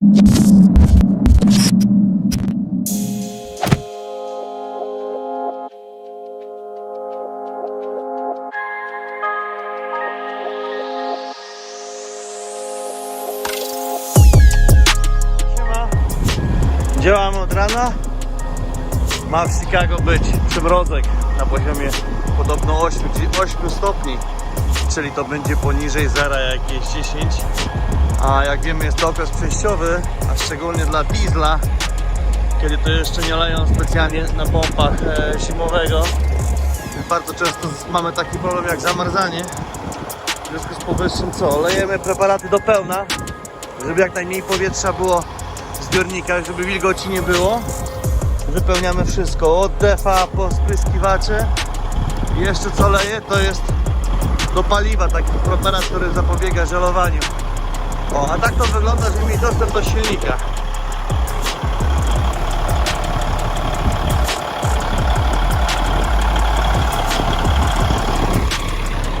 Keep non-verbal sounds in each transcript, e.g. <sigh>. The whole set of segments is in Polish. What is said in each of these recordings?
Siema. Działamy od rana. Ma w Chicago być przymrozek na poziomie podobno 8, czy 8 stopni, czyli to będzie poniżej zera jakieś 10. A jak wiemy jest to okres przejściowy, a szczególnie dla diesla, kiedy to jeszcze nie leją specjalnie na pompach e, zimowego. Bardzo często mamy taki problem jak zamarzanie. W związku z powyższym co? Lejemy preparaty do pełna, żeby jak najmniej powietrza było w zbiornikach, żeby wilgoci nie było. Wypełniamy wszystko, od defa po spryskiwacze. I jeszcze co leje, to jest do paliwa taki preparat, który zapobiega żelowaniu. O, a tak to wygląda, żeby mieć dostęp do silnika.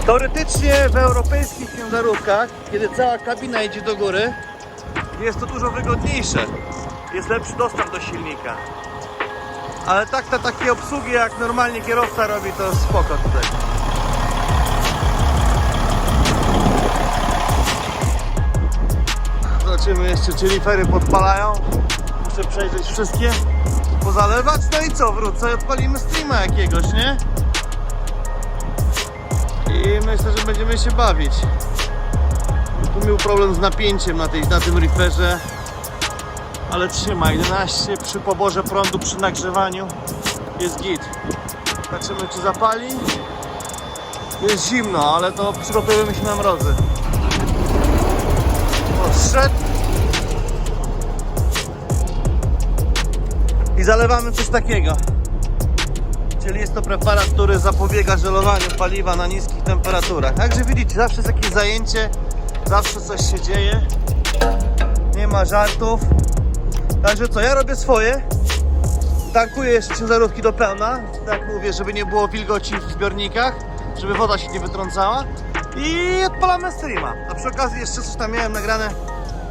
Teoretycznie w europejskich ciężarówkach, kiedy cała kabina idzie do góry, jest to dużo wygodniejsze. Jest lepszy dostęp do silnika. Ale tak na takie obsługi jak normalnie kierowca robi, to spoko tutaj. Zobaczymy jeszcze, czy lifery podpalają. Muszę przejrzeć wszystkie, pozalewać. No i co, wrócę i odpalimy streama jakiegoś, nie? I myślę, że będziemy się bawić. Tu miał problem z napięciem na, tej, na tym riferze. Ale trzyma 11 przy poborze prądu, przy nagrzewaniu jest git. Zobaczymy czy zapali. Jest zimno, ale to przygotujemy się na mrozy. O, I zalewamy coś takiego. Czyli jest to preparat, który zapobiega żelowaniu paliwa na niskich temperaturach. Także widzicie, zawsze jest jakieś zajęcie, zawsze coś się dzieje. Nie ma żartów. Także co, ja robię swoje. Tankuję jeszcze ciężarówki do pełna. Tak mówię, żeby nie było wilgoci w zbiornikach, żeby woda się nie wytrącała. I odpalamy streama. A przy okazji jeszcze coś tam miałem nagrane,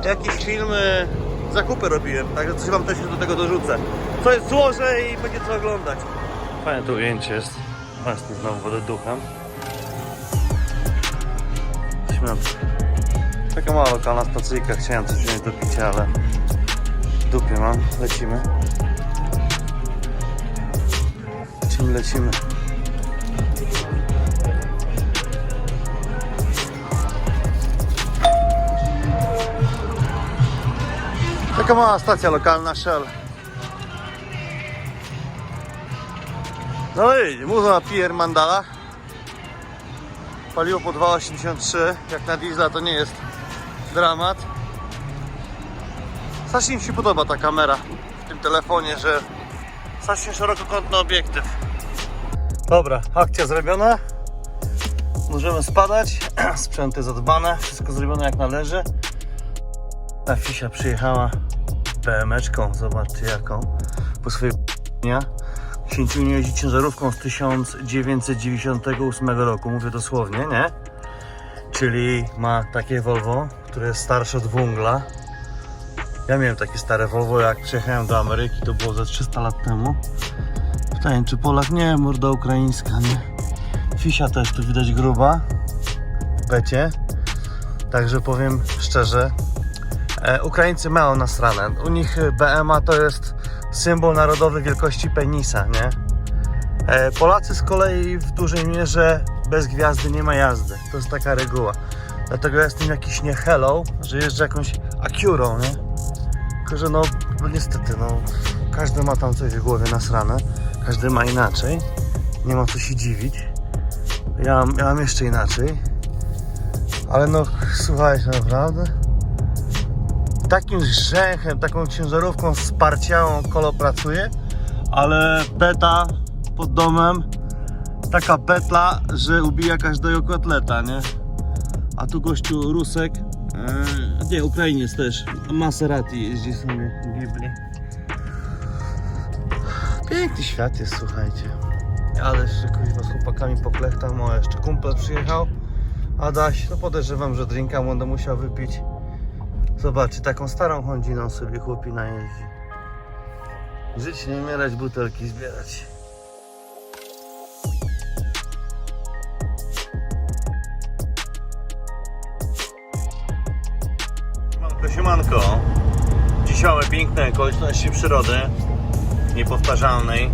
jakieś filmy, zakupy robiłem. Także coś wam też do tego dorzucę. Co jest złożę i będzie co oglądać. Fajne to ujęcie jest. Właśnie znowu wodę duchem. Jesteśmy. Taka mała lokalna stacyjka. Chciałem coś wziąć do picia, ale w dupie mam. Lecimy. Lecimy, lecimy. Taka mała stacja lokalna Shell. No i muza Pier Mandala. Paliło po 2,83. Jak na diesla to nie jest dramat. Strasznie mi się podoba ta kamera w tym telefonie, że strasznie szerokokątny obiektyw. Dobra, akcja zrobiona. Możemy spadać. <clears throat> Sprzęty zadbane, wszystko zrobione jak należy. Ta fisia przyjechała BM-eczką, zobaczcie jaką, po swojej dnia. Księciuniu jeździ ciężarówką z 1998 roku, mówię dosłownie, nie? Czyli ma takie Volvo, które jest starsze od wungla. Ja miałem takie stare Volvo, jak przyjechałem do Ameryki, to było ze 300 lat temu. Pytanie, czy Polak? Nie, morda ukraińska, nie? Fisia też tu widać gruba w becie. Także powiem szczerze, e, Ukraińcy mają nasrane. U nich e, BMA to jest symbol narodowy wielkości penisa, nie? E, Polacy z kolei w dużej mierze bez gwiazdy nie ma jazdy. To jest taka reguła. Dlatego ja jestem jakiś nie hello, że jeżdżę jakąś Acurą, nie? Tylko, że no, no niestety, no, każdy ma tam coś w głowie nasrane. Każdy ma inaczej. Nie ma co się dziwić. Ja, ja mam jeszcze inaczej. Ale no, słuchajcie, naprawdę takim rzęchem, taką ciężarówką sparciałą kolo pracuje, ale beta pod domem taka betla, że ubija każdego kotleta, nie? A tu gościu Rusek, e, nie, Ukrainiec też, Maserati jeździ sobie w Bibli. Piękny świat jest, słuchajcie. Ale jeszcze kuźwa z chłopakami poklechtam, o jeszcze kumpel przyjechał. Adaś, no podejrzewam, że drinka będę musiał wypić. Zobaczcie, taką starą Hondziną sobie chłopina jeździ. Żyć, nie umierać, butelki zbierać. Siemanko, siemanko. Dziś mamy piękne okoliczności przyrody, niepowtarzalnej.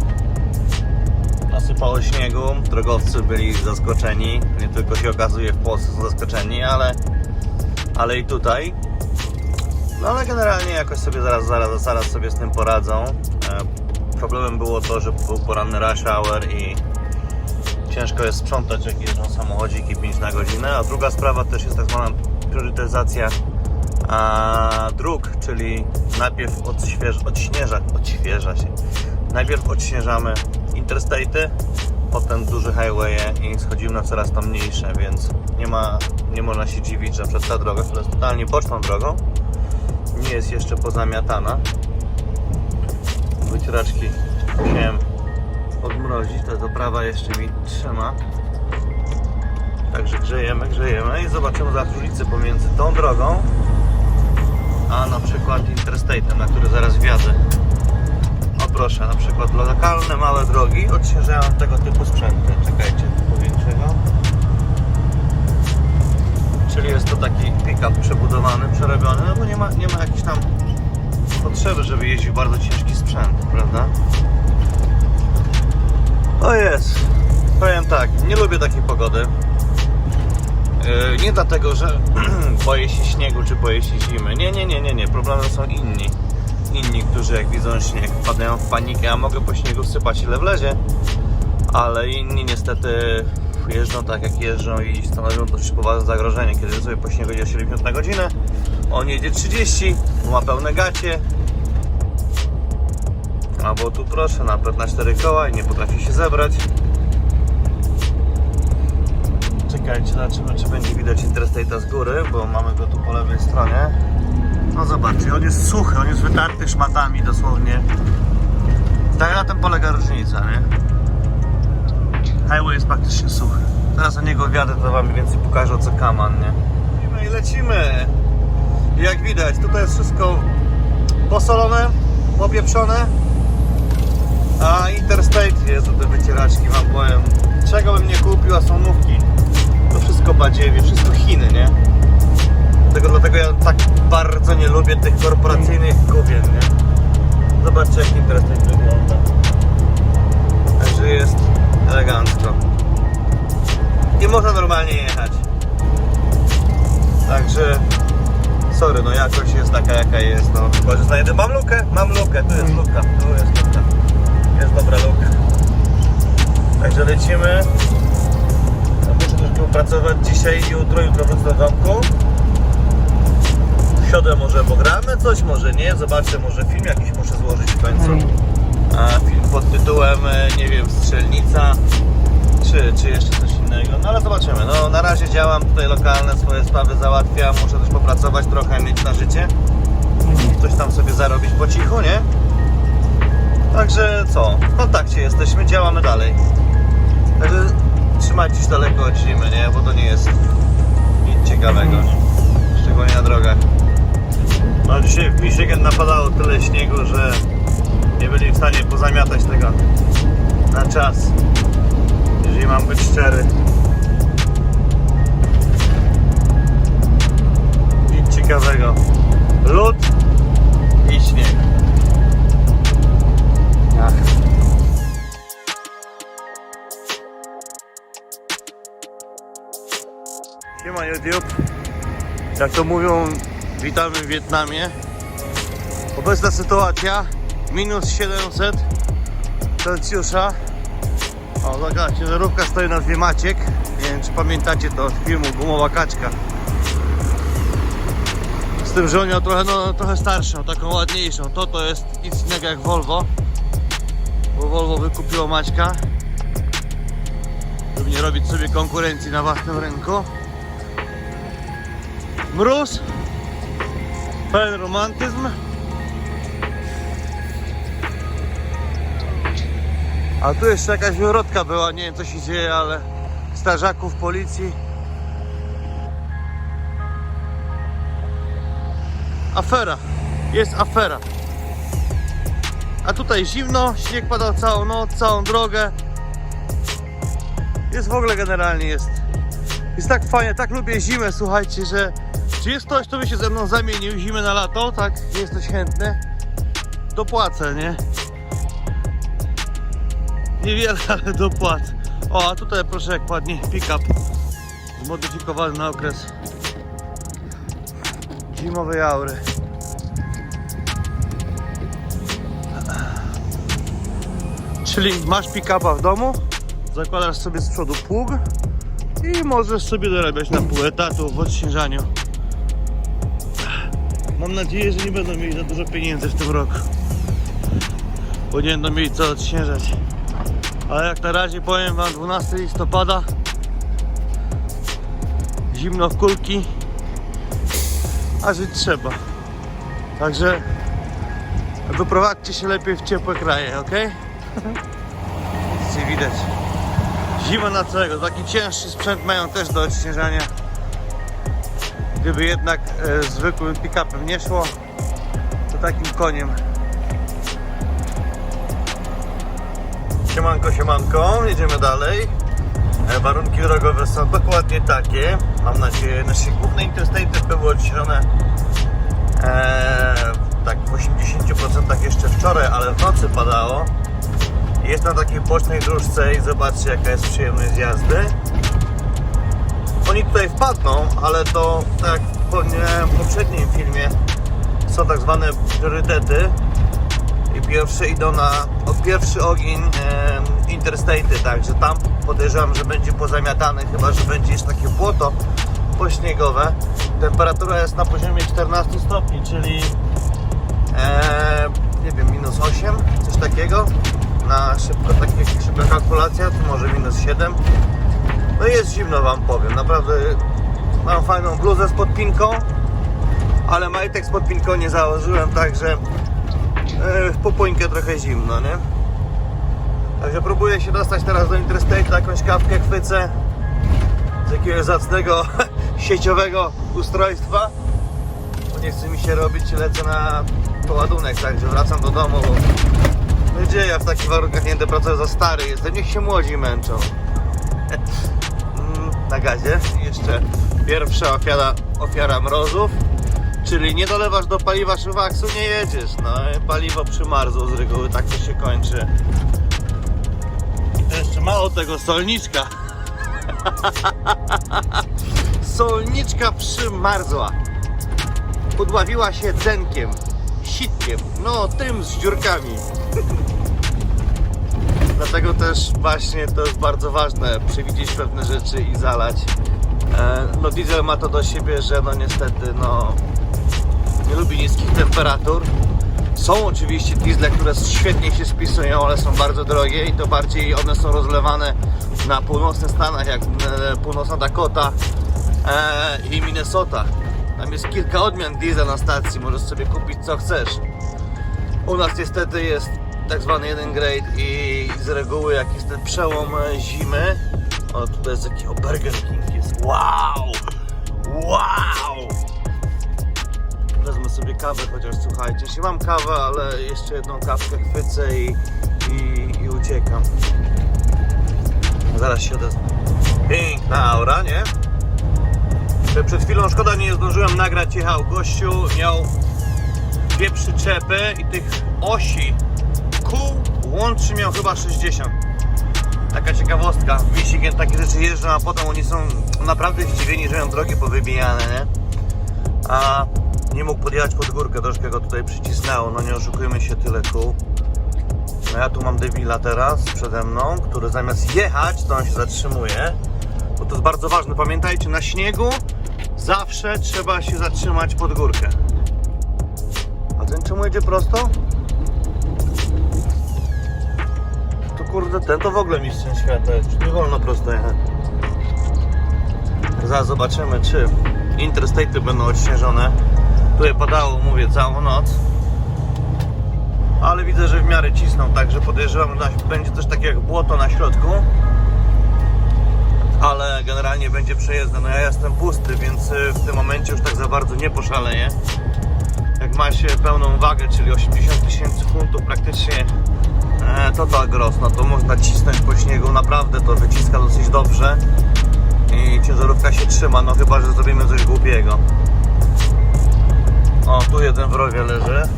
Nasypało śniegu, drogowcy byli zaskoczeni. Nie tylko się okazuje w Polsce są zaskoczeni, ale, ale i tutaj. No ale generalnie jakoś sobie zaraz, zaraz, zaraz sobie z tym poradzą. E, problemem było to, że był poranny rush hour i ciężko jest sprzątać jak jeżdżą samochodziki 5 na godzinę. A druga sprawa też jest tak zwana priorytetyzacja dróg, czyli najpierw odśwież, odśnieża, odświeża się. Najpierw odśnieżamy interstate'y, potem duże highwaye i schodzimy na coraz to mniejsze, więc nie ma, nie można się dziwić, że przez ta droga, która jest totalnie boczną drogą, nie jest jeszcze pozamiatana. Wycieraczki musiałem odmrozić, ta doprawa jeszcze mi trzyma. Także grzejemy, grzejemy i zobaczymy zaraz różnicę pomiędzy tą drogą a na przykład interstate'em, na który zaraz wjadę. O proszę, na przykład lokalne małe drogi odśnieżają tego typu sprzęty. Czekajcie, powiększę go. Czyli jest to taki pick-up przebudowany, przerobiony, no bo nie ma, nie ma jakiejś tam potrzeby, żeby jeździł bardzo ciężki sprzęt, prawda? O jest! Powiem tak, nie lubię takiej pogody. Yy, Nie dlatego, że <clears throat> boję się śniegu czy boję się zimy. Nie, nie, nie, nie, nie. Problemem są inni. Inni, którzy jak widzą śnieg wpadają w panikę, a mogę po śniegu sypać ile wlezie. Ale inni niestety jeżdżą tak jak jeżdżą i stanowią dość poważne zagrożenie. Kiedy sobie po śniegu jedzie 70 na godzinę, on jedzie 30, bo ma pełne gacie. Albo tu proszę, napęd na 4 koła i nie potrafi się zebrać. Czekajcie, zobaczymy czy będzie widać Interstate'a z góry, bo mamy go tu po lewej stronie. No zobaczcie, on jest suchy, on jest wytarty szmatami dosłownie. Tak na tym polega różnica, nie? Highway jest praktycznie suchy. Teraz na niego wjadę, to wam więcej pokażę o co kaman, nie? Lecimy i lecimy! Jak widać, tutaj jest wszystko posolone, popieprzone. A Interstate jest te wycieraczki, wam powiem. Czego bym nie kupił, a są nówki. To wszystko badziewie, wszystko Chiny, nie? Tego, dlatego ja tak bardzo nie lubię tych korporacyjnych gubien, nie? Zobaczcie jak Interstate wygląda. Także jest elegancko. I można normalnie jechać. Także sorry, no jakość jest taka jaka jest, no chyba, że znajdę, mam lukę, mam lukę, tu jest luka, tu jest luka, jest dobra luka. Także lecimy. No, Muszę też popracować dzisiaj i jutro, jutro wrócę do domku. W środę może pogramy coś, może nie, zobaczę, może film jakiś muszę złożyć w końcu. Film pod tytułem, e, nie wiem, Strzelnica, czy, czy jeszcze coś innego. No ale zobaczymy. No na razie działam tutaj lokalne, swoje sprawy załatwiam, muszę też popracować trochę, mieć na życie. Coś tam sobie zarobić po cichu, nie? Także co, w kontakcie jesteśmy, działamy dalej. Także trzymajcie się daleko od zimy, nie? Bo to nie jest nic ciekawego. Szczególnie na drogach. No dzisiaj w Michigan napadało tyle śniegu, że nie byli w stanie pozamiatać tego na czas. Jeżeli mam być szczery. Nic ciekawego. Lód i śnieg. Ach. Siema YouTube. Jak to mówią, witamy w Wietnamie. Obecna sytuacja minus 700 Celsjusza. O, taka ciężarówka stoi na dwie Maciek. Nie wiem, czy pamiętacie to z filmu Gumowa Kaczka. Z tym, że on miał trochę, no, trochę starszą, taką ładniejszą. To to jest nic innego jak Volvo. Bo Volvo wykupiło Maćka. Żeby nie robić sobie konkurencji na własnym rynku. Mróz. Pełen romantyzm. A tu jeszcze jakaś wyrodka była, nie wiem co się dzieje, ale strażaków, policji. afera. Jest afera. A tutaj zimno, śnieg padał całą noc, całą drogę. Jest w ogóle generalnie jest. Jest tak fajnie, tak lubię zimę, słuchajcie, że czy jest ktoś, kto by się ze mną zamienił zimę na lato, tak? Jesteś chętny? Dopłacę, nie? Niewiele, ale dopłacę. O, a tutaj proszę jak ładnie pick-up zmodyfikowany na okres zimowej aury. Czyli masz pick-upa w domu, zakładasz sobie z przodu pług i możesz sobie dorabiać na pół etatu w odśnieżaniu. Mam nadzieję, że nie będą mieli za dużo pieniędzy w tym roku. Bo nie będą mieli co odśnieżać. Ale jak na razie powiem wam 12 listopada. Zimno w kulki A żyć trzeba. Także Wyprowadźcie się lepiej w ciepłe kraje, ok? Nic widać. Zima na całego, taki cięższy sprzęt mają też do odśnieżania. Gdyby jednak e, zwykłym pick-upem nie szło To takim koniem Siemanko, siemanko, jedziemy dalej. E, Warunki drogowe są dokładnie takie. Mam nadzieję, nasze główne interstate były odświeżone e, tak w 80% jeszcze wczoraj, ale w nocy padało. Jest na takiej bocznej dróżce i zobaczcie jaka jest przyjemność jazdy. Oni tutaj wpadną, ale to tak jak w poprzednim filmie są tak zwane priorytety i pierwsze idą na pierwszy ogień e, Interstate, także tam podejrzewam, że będzie pozamiatane, chyba że będzie jeszcze takie błoto pośniegowe. Temperatura jest na poziomie 14 stopni, czyli e, nie wiem, minus 8, coś takiego. Na szybko, takie szybka kalkulacja, to może minus 7. No i jest zimno wam powiem, naprawdę mam fajną bluzę z podpinką, ale majtek z podpinką nie założyłem, także w popońkę trochę zimno, nie? Także próbuję się dostać teraz do Interstate, jakąś kawkę chwycę z jakiegoś zacnego <laughs> sieciowego ustrojstwa. Bo nie chce mi się robić, lecę na poładunek, także wracam do domu, bo no gdzie ja w takich warunkach nie będę pracować za stary jestem, niech się młodzi męczą. <laughs> Mm, na gazie. Jeszcze pierwsza ofiara, ofiara mrozów. Czyli nie dolewasz do paliwa szywaksu, nie jedziesz. No paliwo przymarzło z reguły, tak to się kończy. I to jeszcze mało tego solniczka. <laughs> solniczka przymarzła. Podławiła się denkiem, sitkiem, no tym z dziurkami. <laughs> Dlatego też właśnie to jest bardzo ważne, przewidzieć pewne rzeczy i zalać. E, No diesel ma to do siebie, że no niestety no nie lubi niskich temperatur. Są oczywiście diesle, które świetnie się spisują, ale są bardzo drogie i to bardziej one są rozlewane na północnych Stanach, jak e, północna Dakota e, i Minnesota. Tam jest kilka odmian diesla na stacji, możesz sobie kupić co chcesz. U nas niestety jest tak zwany jeden grade i z reguły jak jest ten przełom e, zimy, o tutaj jest taki o Burger King jest, wow, wow. Kawę, chociaż słuchajcie, jeśli mam kawę, ale jeszcze jedną kawkę chwycę i, i, i uciekam. Zaraz się odezwę. Piękna aura, nie? Przed chwilą szkoda nie zdążyłem nagrać, jechał gościu, miał dwie przyczepy i tych osi kół łącznie miał chyba 60. Taka ciekawostka. Michigan takie rzeczy jeżdżą, a potem oni są naprawdę zdziwieni, że mają drogi powybijane, nie? A nie mógł podjechać pod górkę, troszkę go tutaj przycisnęło, no nie oszukujmy się, tyle kół. No ja tu mam Devila teraz przede mną, który zamiast jechać, to on się zatrzymuje. Bo to jest bardzo ważne, pamiętajcie, na śniegu zawsze trzeba się zatrzymać pod górkę. A ten czemu jedzie prosto? To kurde, ten to w ogóle mistrzem świata jest. Nie wolno prosto jechać. Zaraz zobaczymy, czy interstate'y będą odśnieżone. Tutaj padało, mówię, całą noc. Ale widzę, że w miarę cisną, także podejrzewam, że będzie coś takiego jak błoto na środku. Ale generalnie będzie przejezdne. No ja jestem pusty, więc y, w tym momencie już tak za bardzo nie poszaleję. ma się pełną wagę, czyli 80 tysięcy funtów praktycznie e, total gross, no to można cisnąć po śniegu, naprawdę to wyciska dosyć dobrze i ciężarówka się trzyma, no chyba, że zrobimy coś głupiego. O, tu jeden w rowie leży.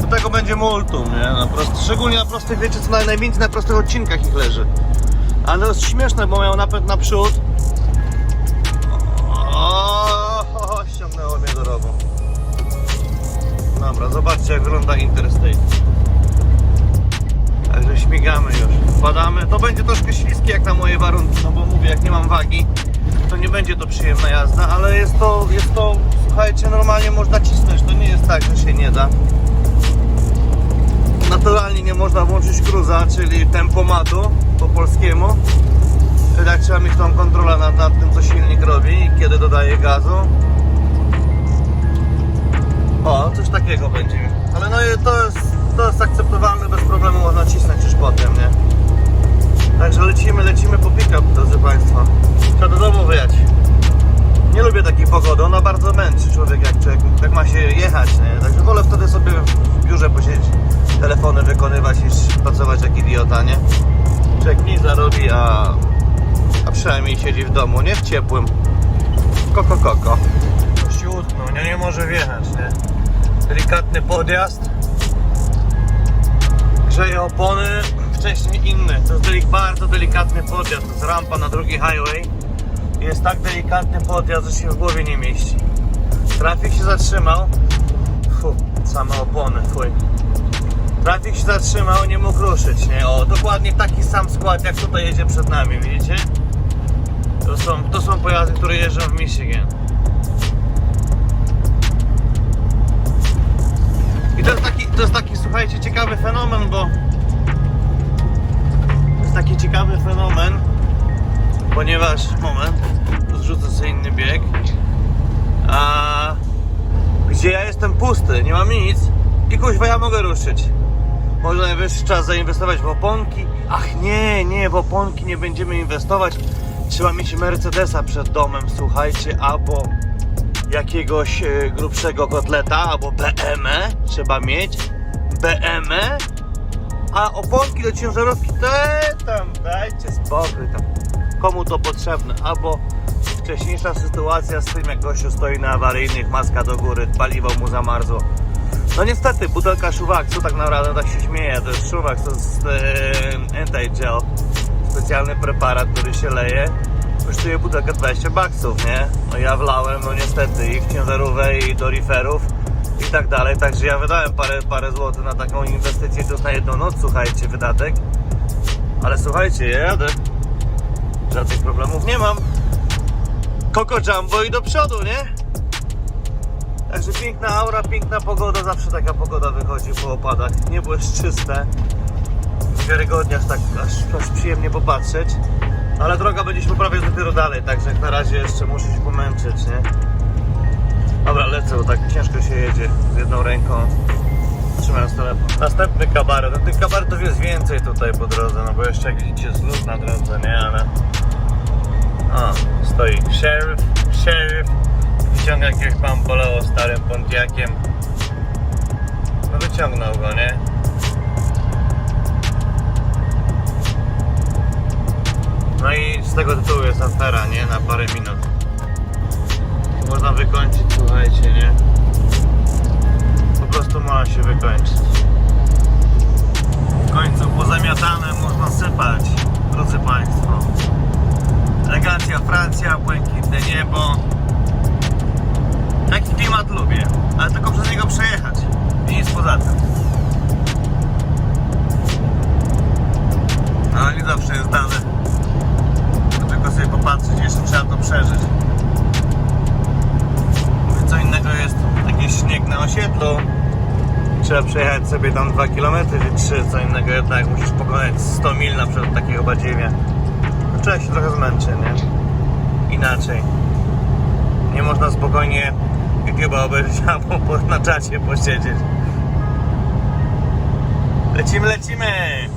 Do tego będzie multum, nie? Na prost, szczególnie na prostych, wiecie co, na, najwięcej na prostych odcinkach ich leży. Ale to jest śmieszne, bo mają napęd naprzód. O, o, ściągnęło mnie do rowu. Dobra, zobaczcie jak wygląda Interstate. Także śmigamy już. Wpadamy. To będzie troszkę śliskie jak na moje warunki, no bo mówię, jak nie mam wagi, to nie będzie to przyjemna jazda, ale jest to, jest to, słuchajcie, normalnie można cisnąć. To nie jest tak, że się nie da. Naturalnie nie można włączyć cruza, czyli tempomatu po polskiemu. Jednak trzeba mieć tą kontrolę nad, nad tym, co silnik robi i kiedy dodaje gazu. O, coś takiego będzie. Ale no to jest, to jest akceptowalne, bez problemu można cisnąć już potem, nie? Także lecimy, lecimy po pick-up, drodzy Państwo. Trzeba do domu wyjechać. Nie lubię takiej pogody, ona bardzo męczy człowiek, jak, człowiek, jak ma się jechać, nie? Także wolę wtedy sobie w biurze posiedzieć, telefony wykonywać niż pracować jak idiota, nie? Nic zarobi, a, a przynajmniej siedzi w domu, nie w ciepłym. Koko, koko. Utknął, nie, nie może wjechać, nie? Delikatny podjazd. Grzeje opony, wcześniej inny. To jest delik, bardzo delikatny podjazd, to jest rampa na drugi highway. Jest tak delikatny podjazd, że się w głowie nie mieści. Trafik się zatrzymał. Fu, same opony, fuj. Trafik się zatrzymał, nie mógł ruszyć, nie? O, dokładnie taki sam skład, jak tutaj jedzie przed nami, widzicie? To są, to są pojazdy, które jeżdżą w Michigan. I to jest taki, to jest taki, słuchajcie, ciekawy fenomen, bo to jest taki ciekawy fenomen, ponieważ, moment, zrzucę sobie inny bieg, a gdzie ja jestem pusty, nie mam nic i kuźwa ja mogę ruszyć. Może najwyższy czas zainwestować w oponki? Ach nie, nie, w oponki nie będziemy inwestować. Trzeba mieć Mercedesa przed domem, słuchajcie, albo jakiegoś e, grubszego kotleta, albo BME trzeba mieć. BME, a oponki do ciężarówki te tam dajcie spokój tam. Komu to potrzebne? Albo wcześniejsza sytuacja z tym, jak gościu stoi na awaryjnych, maska do góry, paliwo mu zamarzło. No niestety, butelka Szuwaksu, tak naprawdę tak się śmieje, to jest Szuwaks, to jest e, anti-gel, specjalny preparat, który się leje, kosztuje butelkę 20 baksów, nie? No ja wlałem, no niestety, i w ciężarówkę, i do reeferów, i tak dalej, także ja wydałem parę, parę złotych na taką inwestycję, to jest na jedną noc, słuchajcie, wydatek, ale słuchajcie, ja jadę, żadnych problemów nie mam, Coco Jumbo i do przodu, nie? Także piękna aura, piękna pogoda, zawsze taka pogoda wychodzi po opadach. Niebo jest czyste, wiarygodnie, aż tak aż, aż przyjemnie popatrzeć. Ale droga będzie się poprawiać dopiero dalej, także jak na razie jeszcze muszę się pomęczyć, nie? Dobra, lecę, bo tak ciężko się jedzie z jedną ręką. Trzymając telefon. Następny kabaret. Tych kabaretów jest więcej tutaj po drodze, no bo jeszcze jak widzicie jest lód na drodze, nie? Ale... O, stoi sheriff, sheriff wyciąga jakiegoś bamboleo starym Pontiakiem. No wyciągnął go, nie? No i z tego tytułu jest afera, nie? Na parę minut. Można wykończyć, słuchajcie, nie? Po prostu można się wykończyć. W końcu pozamiatane można sypać, drodzy Państwo. Elegancja Francja, błękitne niebo. Taki klimat lubię, ale tylko przez niego przejechać i nic poza tym. No ale nie zawsze jest dane. Tylko sobie popatrzeć, jeszcze trzeba to przeżyć. Co innego jest taki śnieg na osiedlu. Trzeba przejechać sobie tam 2 km czy 3, co innego jednak musisz pokonać 100 mil na przykład takiego badziewia. Człowiek się trochę zmęczy, nie? Inaczej. Nie można spokojnie YouTube'a obejrzeć <laughs> albo na czacie posiedzieć. Lecimy, lecimy!